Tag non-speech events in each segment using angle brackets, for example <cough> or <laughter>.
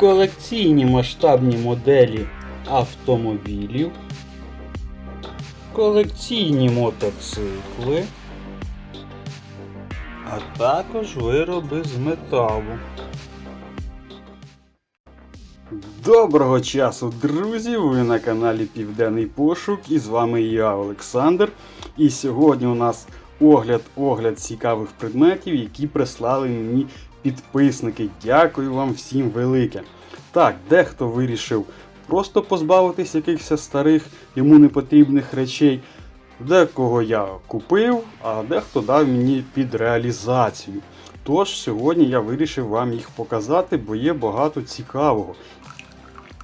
колекційні масштабні моделі автомобілів, колекційні мотоцикли, а також вироби з металу. Доброго часу, друзі! Ви на каналі Південний Пошук і з вами я, Олександр. І сьогодні у нас огляд огляд цікавих предметів, які прислали мені підписники. Дякую вам всім велике. Так, дехто вирішив просто позбавитись якихось старих йому непотрібних речей. Декого я купив, а дехто дав мені під реалізацію. Тож сьогодні я вирішив вам їх показати, бо є багато цікавого.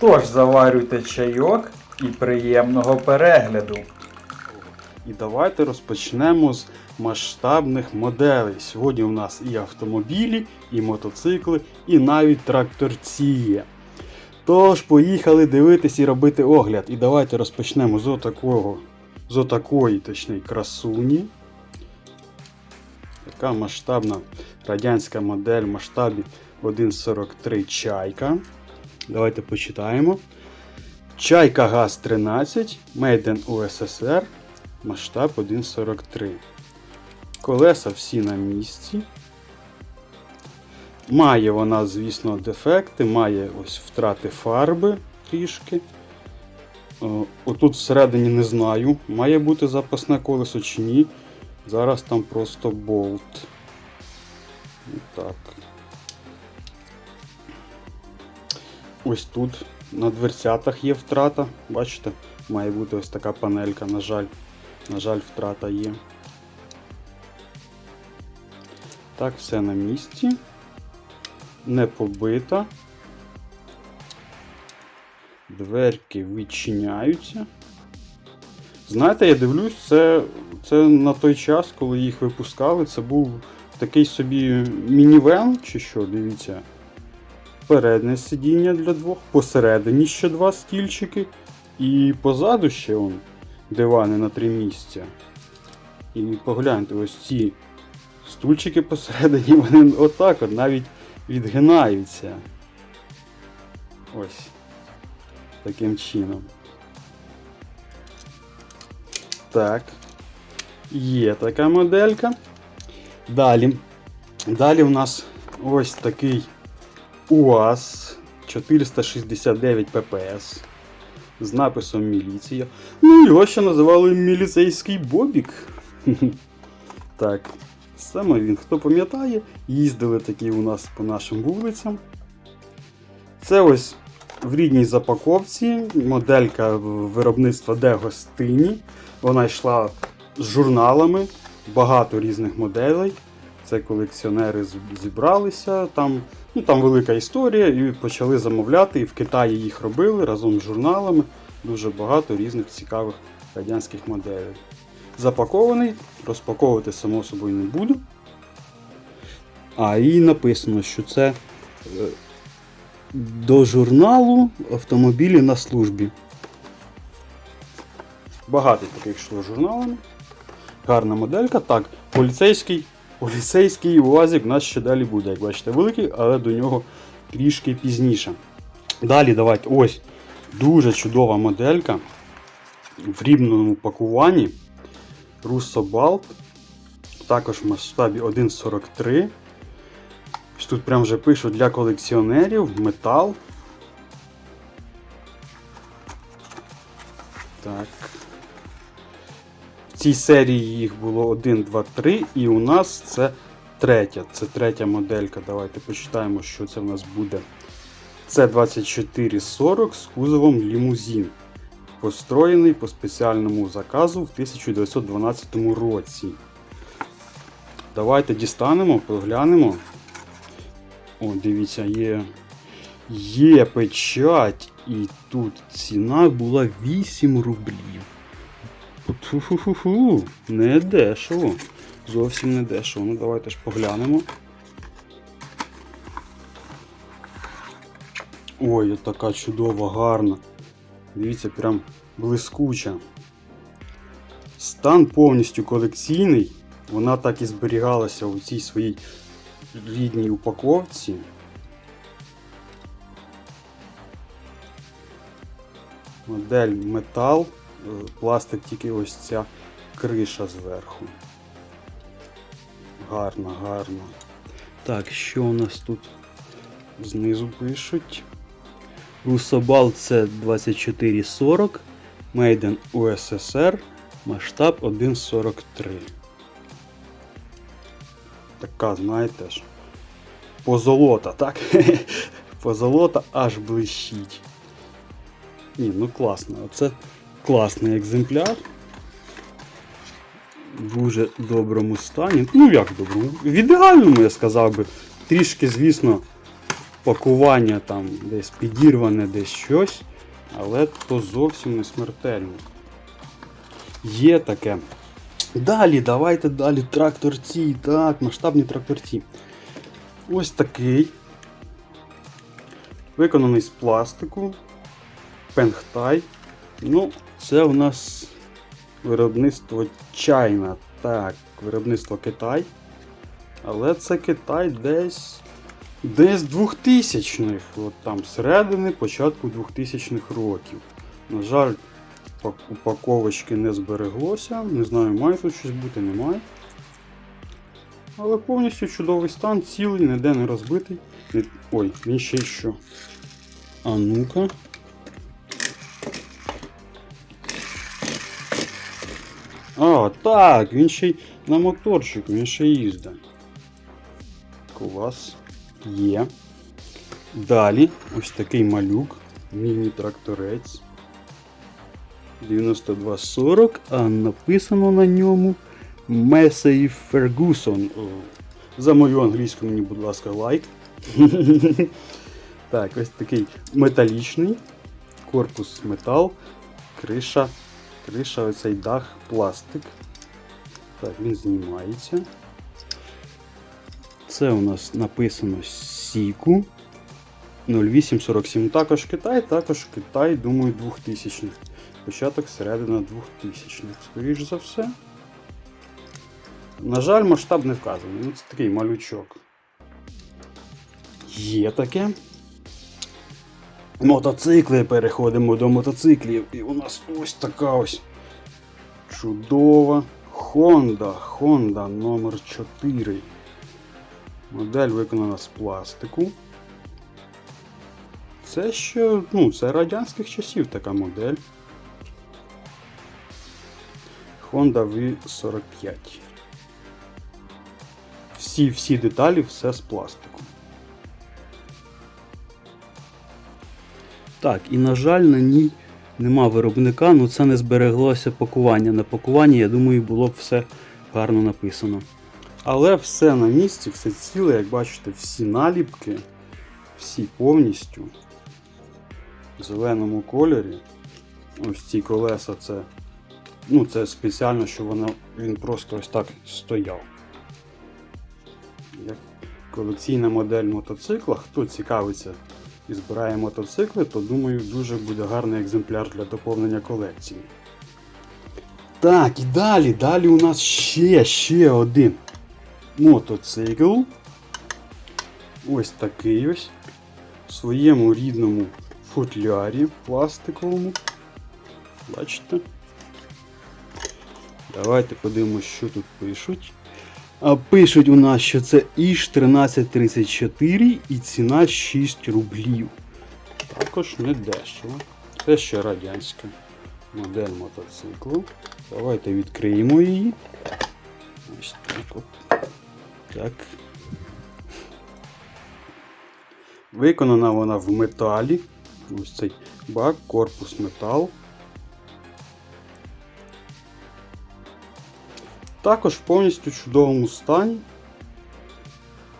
Тож заварюйте чайок і приємного перегляду. І давайте розпочнемо з масштабних моделей. Сьогодні у нас і автомобілі, і мотоцикли, і навіть тракторці є. Тож, поїхали дивитись і робити огляд. І давайте розпочнемо з отакого, з отакої, точніше, красуні. Така масштабна радянська модель в масштабі 1.43 чайка. Давайте почитаємо. Чайка ГАЗ-13, Made in USSR, масштаб 1.43. Колеса всі на місці. Має вона, звісно, дефекти, має ось втрати фарби трішки. О, Отут всередині не знаю, має бути запасне колесо чи ні. Зараз там просто болт. Так. Ось тут на дверцятах є втрата. Бачите, має бути ось така панелька, на жаль. На жаль, втрата є. Так, все на місці. Не побита. Дверки відчиняються. Знаєте, я дивлюсь, це, це на той час, коли їх випускали, це був такий собі мінівен, чи що, дивіться. Переднє сидіння для двох, посередині ще два стільчики, і позаду ще он, дивани на три місця. І погляньте, ось ці стульчики посередині, <laughs> вони отак от навіть відгинаються. Ось. Таким чином. Так. Є така моделька. Далі. Далі у нас ось такий УАЗ 469 ППС з написом Міліція. Ну, його ще називали міліцейський Бобік. <laughs> Так, саме він, хто пам'ятає, їздили такі у нас по нашим вулицям. Це ось в рідній запаковці моделька виробництва Дегостині. Вона йшла з журналами, багато різних моделей. Це колекціонери зібралися. Там, ну, там велика історія, і почали замовляти. І в Китаї їх робили разом з журналами. Дуже багато різних цікавих радянських моделей. Запакований, розпаковувати само собою не буду. А і написано, що це е, до журналу автомобілі на службі. Багато таких йшло журналами. Гарна моделька. Так, поліцейський, поліцейський УАЗик у нас ще далі буде, як бачите, великий, але до нього трішки пізніше. Далі давайте ось дуже чудова моделька в рівному пакуванні. Russo. Також в масштабі 1.43. Тут прям вже пишуть для колекціонерів метал. Так. Цій серії їх було 1, 2, 3, і у нас це третя. Це третя моделька. Давайте почитаємо, що це в нас буде. Це 2440 з кузовом лімузин. Построєний по спеціальному заказу в 1912 році. Давайте дістанемо, поглянемо. О, дивіться, є. Є печать, і тут ціна була 8 рублів. Фу-фу-фу-фу, не дешево. Зовсім не дешево. Ну давайте ж поглянемо. Ой, така чудова, гарна. Дивіться, прям блискуча. Стан повністю колекційний. Вона так і зберігалася у цій своїй рідній упаковці. Модель метал, пластик тільки ось ця криша зверху. Гарно, гарно. Так, що у нас тут знизу пишуть? Русобал це 2440, Made in USSR, масштаб 1.43. Така, знаєте ж, позолота, так? <laughs> Позолота аж блищить. Ні, ну класно. Оце класний екземпляр. В дуже доброму стані. Ну як доброму? В ідеальному, я сказав би. Трішки, звісно, пакування там десь підірване, десь щось, але то зовсім не смертельно. Є таке. Далі, давайте далі тракторці. Так, масштабні тракторці. Ось такий. Виконаний з пластику. Пенгтай. Ну, це у нас виробництво Чайна. Так, виробництво Китай. Але це Китай десь. Десь 2000-х. От там середини, початку 2000-х років. На жаль, упаковочки не збереглося. Не знаю, має тут щось бути, немає. Але повністю чудовий стан, цілий, ніде не розбитий. Ой, він ще й що. А ну-ка. А, так, він ще й на моторчику, він ще й їздить. Клас. Є. Далі ось такий малюк, міні-тракторець. 9240, а написано на ньому Месей Фергусон. За мою англійську мені, будь ласка, лайк. <laughs> так, ось такий металічний. Корпус метал, криша, криша, оцей дах, пластик. Так, він знімається. Це у нас написано Сіку 0847. Також Китай, також Китай, думаю, 2000 х Початок середина 2000 х скоріш за все. На жаль, масштаб не вказаний. Ну, це такий малючок. Є таке. Мотоцикли переходимо до мотоциклів. І у нас ось така ось чудова Honda. Honda номер 4 Модель виконана з пластику. Це ще, ну, це радянських часів така модель. Honda V45. Всі, всі деталі, все з пластику. Так, і на жаль, на ній нема виробника, ну це не збереглося пакування. На пакуванні, я думаю, було б все гарно написано. Але все на місці, все ціле, як бачите, всі наліпки, всі повністю в зеленому кольорі. Ось ці колеса це. Ну, це спеціально, що воно, він просто ось так стояв. Як колекційна модель мотоцикла, хто цікавиться і збирає мотоцикли, то думаю, дуже буде гарний екземпляр для доповнення колекції. Так, і далі, далі у нас ще, ще один мотоцикл. Ось такий ось. В своєму рідному футлярі пластиковому. Бачите? Давайте подивимося, що тут пишуть. Пишуть у нас, що це іж 1334 і ціна 6 рублів. Також не дешево. Це ще радянська модель мотоциклу. Давайте відкриємо її. Ось так от. Так. Виконана вона в металі. Ось цей бак, корпус метал. Також в повністю чудовому стані.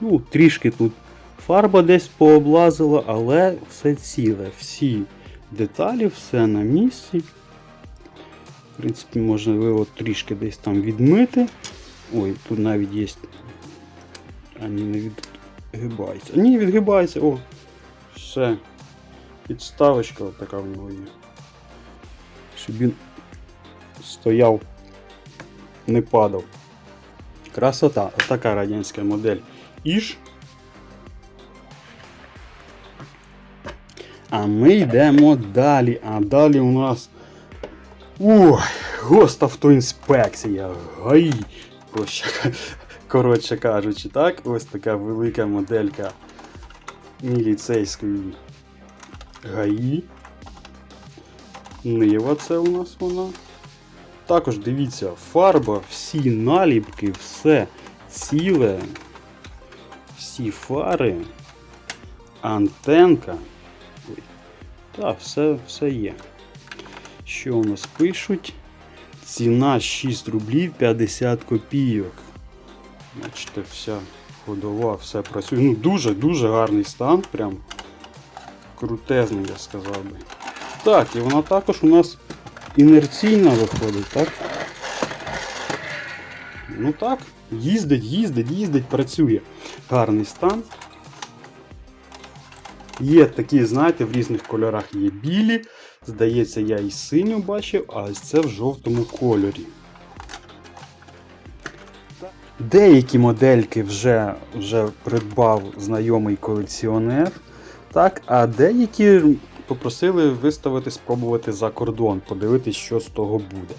Ну, трішки тут фарба десь пооблазила, але все ціле. Всі деталі, все на місці. В принципі, можливо трішки десь там відмити. Ой, тут навіть є. А ні, не відгибається. Ні, відгибається, о! Все. Підставочка така в нього є. Щоб він стояв, не падав. Красота. Така радянська модель. Іж. А ми йдемо далі. А далі у нас. Ой, гоставтоінспекція. Коротше, коротше кажучи, так, ось така велика моделька міліцейської ГАІ. Нива це у нас вона. Також дивіться, фарба, всі наліпки, все ціле, всі фари, антенка. Так, все, все є. Що у нас пишуть? Ціна 6 рублів 50 копійок. Бачите, вся ходова, все працює. Ну, дуже-дуже гарний стан, прям крутезний, я сказав би. Так, і вона також у нас інерційна виходить, так? Ну так, їздить, їздить, їздить, працює. Гарний стан. Є такі, знаєте, в різних кольорах є білі. Здається, я і синю бачив, а ось це в жовтому кольорі. Деякі модельки вже, вже придбав знайомий колекціонер. Так, а деякі попросили виставити, спробувати за кордон, подивитись, що з того буде.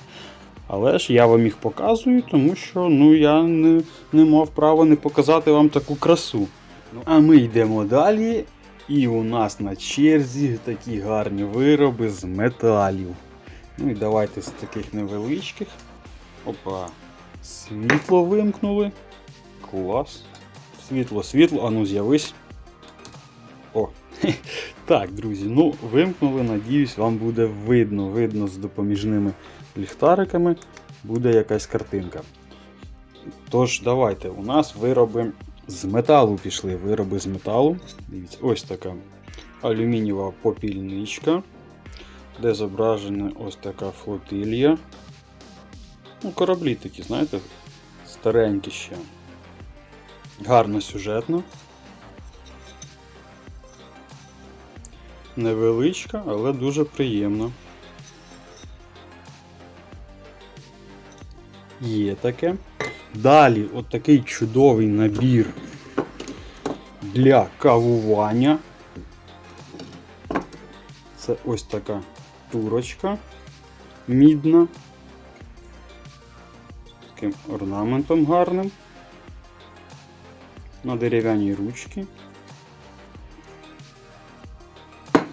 Але ж я вам їх показую, тому що ну, я не, не мав права не показати вам таку красу. Ну, а ми йдемо далі. І у нас на черзі такі гарні вироби з металів. Ну і давайте з таких невеличких. Опа. Світло вимкнули. Клас. Світло, світло, ану з'явись. <laughs> Так, друзі, ну вимкнули, надіюсь, вам буде видно. Видно з допоміжними ліхтариками буде якась картинка. Тож, давайте, у нас вироби з металу пішли. Вироби з металу. Дивіться, ось така алюмінієва попільничка, де зображена ось така флотилія. Ну, кораблі такі, знаєте, старенькі ще. Гарно сюжетно. Невеличка, але дуже приємна. Є таке. Далі от такий чудовий набір для кавування. Це ось така турочка мідна. З таким орнаментом гарним. На дерев'яній ручці.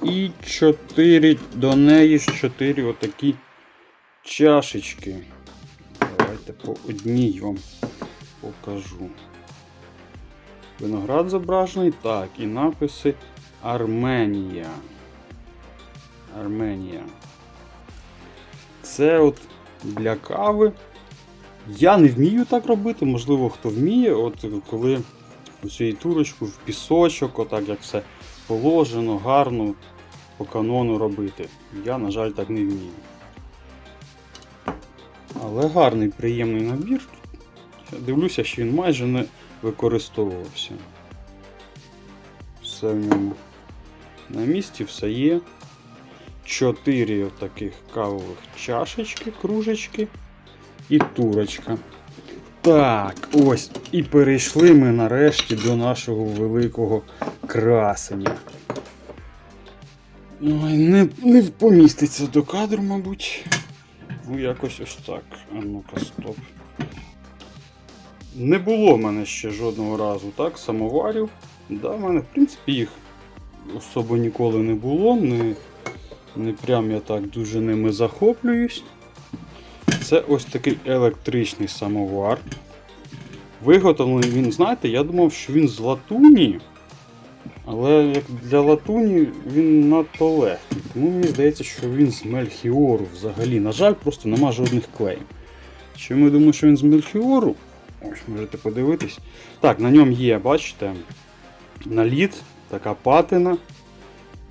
І чотири до неї ж чотири отакі чашечки. Давайте по одній вам покажу. Виноград зображений. Так, і написи Арменія. Арменія. Це от для кави. Я не вмію так робити, можливо, хто вміє, от коли оцю турочку в пісочок, отак як все положено, гарно по канону робити. Я, на жаль, так не вмію. Але гарний, приємний набір. Я дивлюся, що він майже не використовувався. Все в ньому на місці, все є. Чотири таких кавових чашечки, кружечки і турочка. Так, ось. І перейшли ми нарешті до нашого великого красення. Ой, не, не поміститься до кадру, мабуть. Ну, якось ось так. А ну-ка, стоп. Не було в мене ще жодного разу так, самоварів. Да, в мене, в принципі, їх особо ніколи не було. Не, не прям я так дуже ними захоплююсь. Це ось такий електричний самовар. Виготовлений він, знаєте, я думав, що він з латуні. Але як для латуні він надто легкий. Тому мені здається, що він з мельхіору взагалі. На жаль, просто нема жодних клеїв. Чому я думаю, що він з мельхіору? Ось, можете подивитись. Так, на ньому є, бачите, наліт, така патина.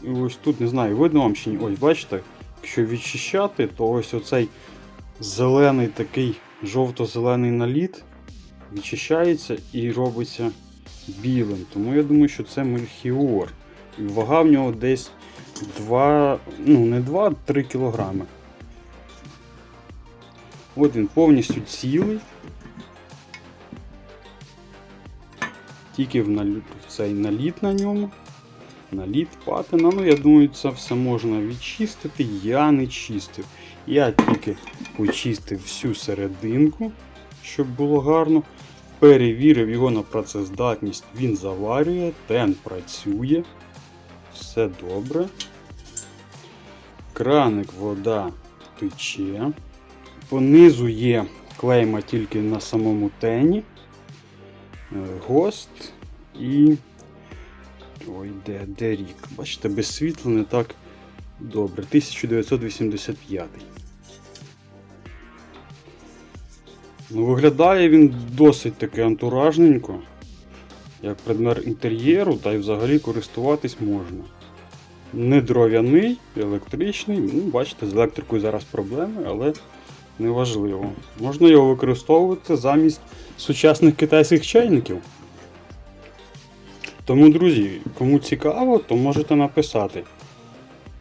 І ось тут, не знаю, видно вам чи ні. Ось, бачите, якщо відчищати, то ось оцей зелений такий жовто-зелений наліт відчищається і робиться білим. Тому я думаю, що це мельхіор. І вага в нього десь 2, ну не 2, 3 кілограми. От він повністю цілий. Тільки в, наліт, в цей наліт на ньому. наліт патина. Ну, я думаю, це все можна відчистити. Я не чистив. Я тільки почистив всю серединку, щоб було гарно. Перевірив його на працездатність. Він заварює, тен працює. Все добре. Краник вода тече. Понизу є клейма тільки на самому тені. Е, Гост і. Ой, де, де рік? Бачите, без світла не так добре. 1985. Ну, виглядає він досить таки антуражненько. Як предмет інтер'єру, та й взагалі користуватись можна. Не дров'яний, електричний. Ну, бачите, з електрикою зараз проблеми, але неважливо. Можна його використовувати замість сучасних китайських чайників. Тому, друзі, кому цікаво, то можете написати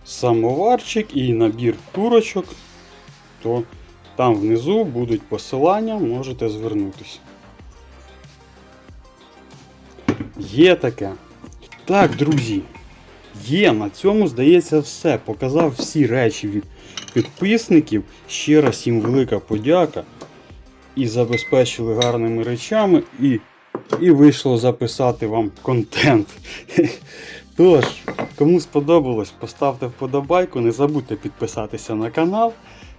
самоварчик і набір турочок, то там внизу будуть посилання, можете звернутися. Є таке. Так, друзі. Є, на цьому, здається, все. Показав всі речі від підписників. Ще раз їм велика подяка. І забезпечили гарними речами, і, і вийшло записати вам контент. <laughs> Тож, кому сподобалось, поставте вподобайку, не забудьте підписатися на канал.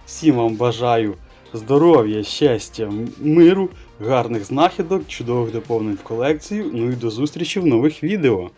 Всім вам бажаю здоров'я, щастя, миру, гарних знахідок, чудових доповнень в колекцію. Ну і до зустрічі в нових відео.